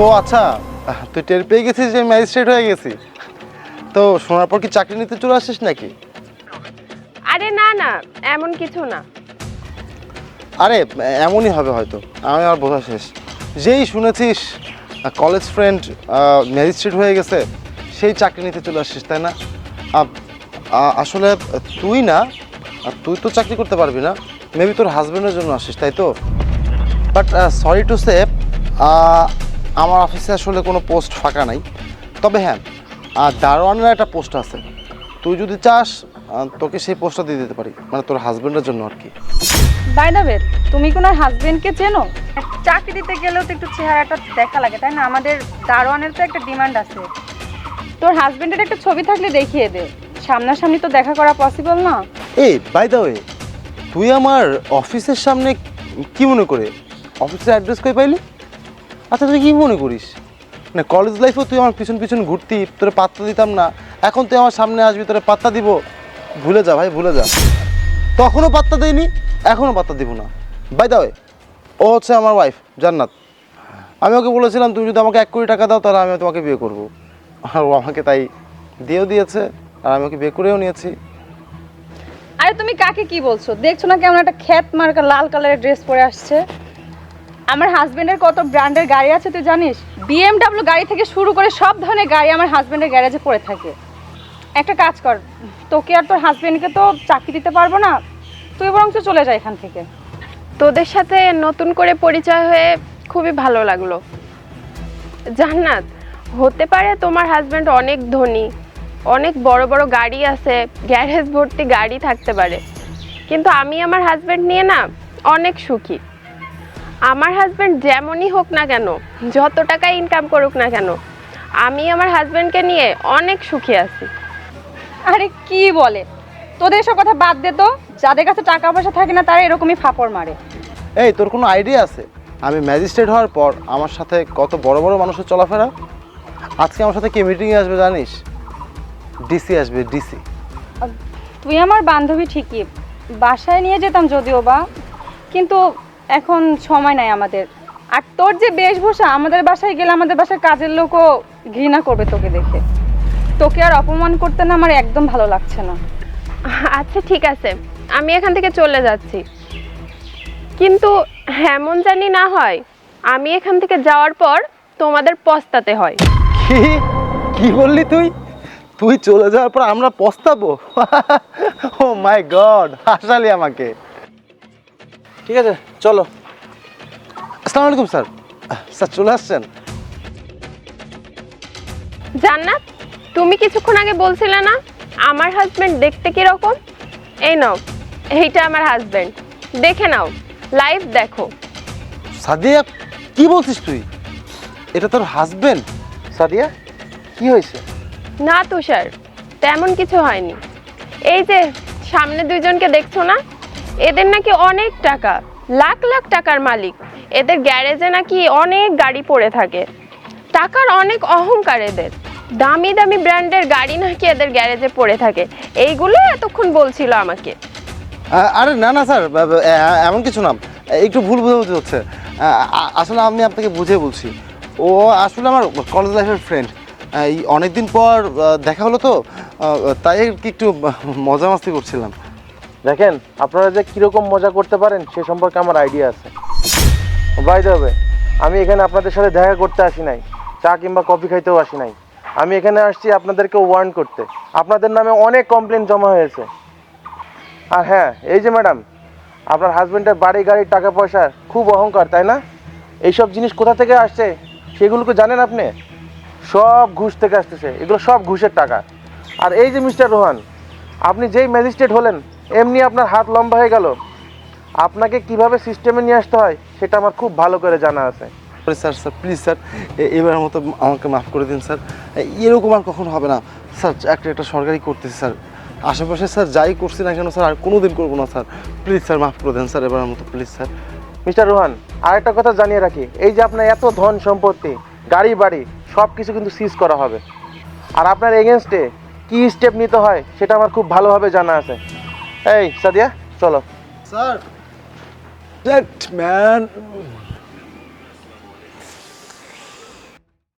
ও আচ্ছা তুই টের পেয়ে গেছিস যে ম্যাজিস্ট্রেট হয়ে গেছি। তো শোনার পর কি চাকরি নিতে চলে আসিস নাকি? আরে না না এমন কিছু না। আরে এমনই হবে হয়তো আমি আর বোঝা শেষ। যেই শুনেছিস কলেজ ফ্রেন্ড ম্যাজিস্ট্রেট হয়ে গেছে সেই চাকরি নিতে চলে আসিস তাই না? আসলে তুই না আর তুই তো চাকরি করতে পারবি না মেবি তোর হাজব্যান্ডের জন্য আসিস তাই তো? বাট সরি টু সে আমার অফিসে আসলে কোনো পোস্ট ফাঁকা নাই। তবে হ্যাঁ আর দারোয়ানের একটা পোস্ট আছে। তুই যদি চাস আহ, তোকে সেই পোস্টটা দিয়ে দিতে পারি। মানে তোর হাজব্যান্ডের জন্য আর কি। বাই দ্য ওয়ে তুমি কোন হাজবেন্ডকে চেনো? চাকরি দিতে গেলেও তো একটু চেহারাটা দেখা লাগে তাই না? আমাদের দারোয়ানের তো একটা ডিমান্ড আছে। তোর হাজবেন্ডের একটা ছবি থাকলে দেখিয়ে দে। সামনাসামনি তো দেখা করা পসিবল না। এই বাই দ্য ওয়ে তুই আমার অফিসের সামনে কি মনে করে? অফিসের অ্যাড্রেস কই পাইলি? আচ্ছা তুই কি মনে করিস? না কলেজ লাইফেও তুই আমার পিছন পিছন ঘুরতি, তোরে পাত্তা দিতাম না। এখন তুই আমার সামনে আসবি, তোরে পাত্তা দিব। ভুলে যা ভাই, ভুলে যা। তখনও পাত্তা দেয়নি এখনও পাত্তা দিব না। বাই ওয়ে ও হচ্ছে আমার ওয়াইফ জান্নাত। আমি ওকে বলেছিলাম, তুমি যদি আমাকে এক কোটি টাকা দাও, তাহলে আমি তোমাকে বিয়ে করব। আর ও আমাকে তাই দিয়েও দিয়েছে, আর আমি ওকে বিয়ে করেও নিয়েছি। আরে, তুমি কাকে কি বলছো? দেখছ না কেমন একটা খ্যাত মার্কা লাল কালারের ড্রেস পরে আসছে? আমার হাজবেন্ডের কত ব্র্যান্ডের গাড়ি আছে তুই জানিস? বিএমডাব্লিউ গাড়ি থেকে শুরু করে সব ধরনের গাড়ি আমার হাজবেন্ডের গ্যারেজে পড়ে থাকে। একটা কাজ কর, তোকে আর তোর হাজবেন্ডকে তো চাকরি দিতে পারব না, তুই বরঞ্চ চলে যা এখান থেকে। তোদের সাথে নতুন করে পরিচয় হয়ে খুবই ভালো লাগল। জান্নাত, হতে পারে তোমার হাজব্যান্ড অনেক ধনী, অনেক বড় বড় গাড়ি আছে গ্যারেজ ভর্তি গাড়ি থাকতে পারে। কিন্তু আমি আমার হাজব্যান্ড নিয়ে না অনেক সুখী। আমার হাজব্যান্ড যেমনই হোক না কেন যত টাকা ইনকাম করুক না কেন আমি আমার হাজব্যান্ডকে নিয়ে অনেক সুখী আছি। আরে কি বলে? তোদের এসব কথা বাদ দে তো। যাদের কাছে টাকা পয়সা থাকে না তারা এরকমই ফাপড় মারে। এই তোর কোনো আইডিয়া আছে? আমি ম্যাজিস্ট্রেট হওয়ার পর আমার সাথে কত বড় বড় মানুষের চলাফেরা? আজকে আমার সাথে কে মিটিংয়ে আসবে জানিস? ডিসি আসবে ডিসি তুই আমার বান্ধবী ঠিকই। বাসায় নিয়ে যেতাম যদিও বা কিন্তু এখন সময় নাই আমাদের। আর তোর যে বেশভূষা আমাদের বাসায় গেলে আমাদের বাসায় কাজের লোকও ঘৃণা করবে তোকে দেখে। তোকে আর অপমান করতে না আমার একদম ভালো লাগছে না। আচ্ছা ঠিক আছে। আমি এখান থেকে চলে যাচ্ছি। কিন্তু এমন জানি না হয় আমি এখান থেকে যাওয়ার পর তোমাদের পস্তাতে হয়। কি? কি বললি তুই? তুই চলে যাওয়ার পর আমরা পস্তাবো? ও মাই গড হাসালি আমাকে। ঠিক আছে চলো। আসসালামু আলাইকুম স্যার। স্যার চলে আসছেন? জান্নাত তুমি কিছুক্ষণ আগে বলছিলে না আমার হাজবেন্ড দেখতে কীরকম? এই নাও এইটা আমার হাজবেন্ড দেখে নাও লাইভ দেখো। সাদিয়া কি বলছিস তুই? এটা তোর হাজবেন্ড সাদিয়া কি হয়েছে? না তুষার তেমন কিছু হয়নি। এই যে সামনে দুইজনকে দেখছ না এদের নাকি অনেক টাকা, লাখ লাখ টাকার মালিক। এদের গ্যারেজে নাকি অনেক গাড়ি পড়ে থাকে। টাকার অনেক অহংকার এদের। দামি দামি ব্র্যান্ডের গাড়ি নাকি এদের গ্যারেজে পড়ে থাকে। এইগুলো এতক্ষণ বলছিল আমাকে। আরে না না, স্যার এমন কিছু না। একটু ভুল বোঝাবুঝি হচ্ছে। আসলে আমি আপনাকে বুঝে বলছি। ও আসলে আমার কলেজ লাইফের ফ্রেন্ড এই অনেকদিন পর দেখা হলো তো। তাই একটু মজা মাস্তি করছিলাম। দেখেন, আপনারা যে কীরকম মজা করতে পারেন, সে সম্পর্কে আমার আইডিয়া আছে। বাই হবে আমি এখানে আপনাদের সাথে দেখা করতে আসি নাই, চা কিংবা কফি খাইতেও আসি নাই। আমি এখানে আসছি আপনাদেরকে ওয়ার্ন করতে। আপনাদের নামে অনেক কমপ্লেন জমা হয়েছে। আর হ্যাঁ এই যে ম্যাডাম আপনার হাজবেন্ডের বাড়ি গাড়ির টাকা পয়সা, খুব অহংকার, তাই না? এইসব জিনিস কোথা থেকে আসছে? সেগুলোকে জানেন আপনি? সব ঘুষ থেকে আসতেছে। এগুলো সব ঘুষের টাকা। আর এই যে মিস্টার রোহান, আপনি যেই ম্যাজিস্ট্রেট হলেন এমনি আপনার হাত লম্বা হয়ে গেল আপনাকে কীভাবে সিস্টেমে নিয়ে আসতে হয় সেটা আমার খুব ভালো করে জানা আছে। স্যার স্যার প্লিজ স্যার এবার মতো আমাকে মাফ করে দিন স্যার। এরকম আর কখনো হবে না। স্যার একটা একটা সরকারি করতেছি স্যার। আশেপাশে স্যার যাই করছি না কেন স্যার আর কোনো দিন করব না স্যার। প্লিজ স্যার মাফ করে দেন স্যার এবার মতো প্লিজ স্যার। মিস্টার রোহান আরেকটা কথা জানিয়ে রাখি। এই যে আপনার এত ধন সম্পত্তি গাড়ি বাড়ি সব কিছু কিন্তু সিজ করা হবে। আর আপনার এগেনস্টে কী স্টেপ নিতে হয় সেটা আমার খুব ভালোভাবে জানা আছে। এই সাদিয়া চলো। Sir man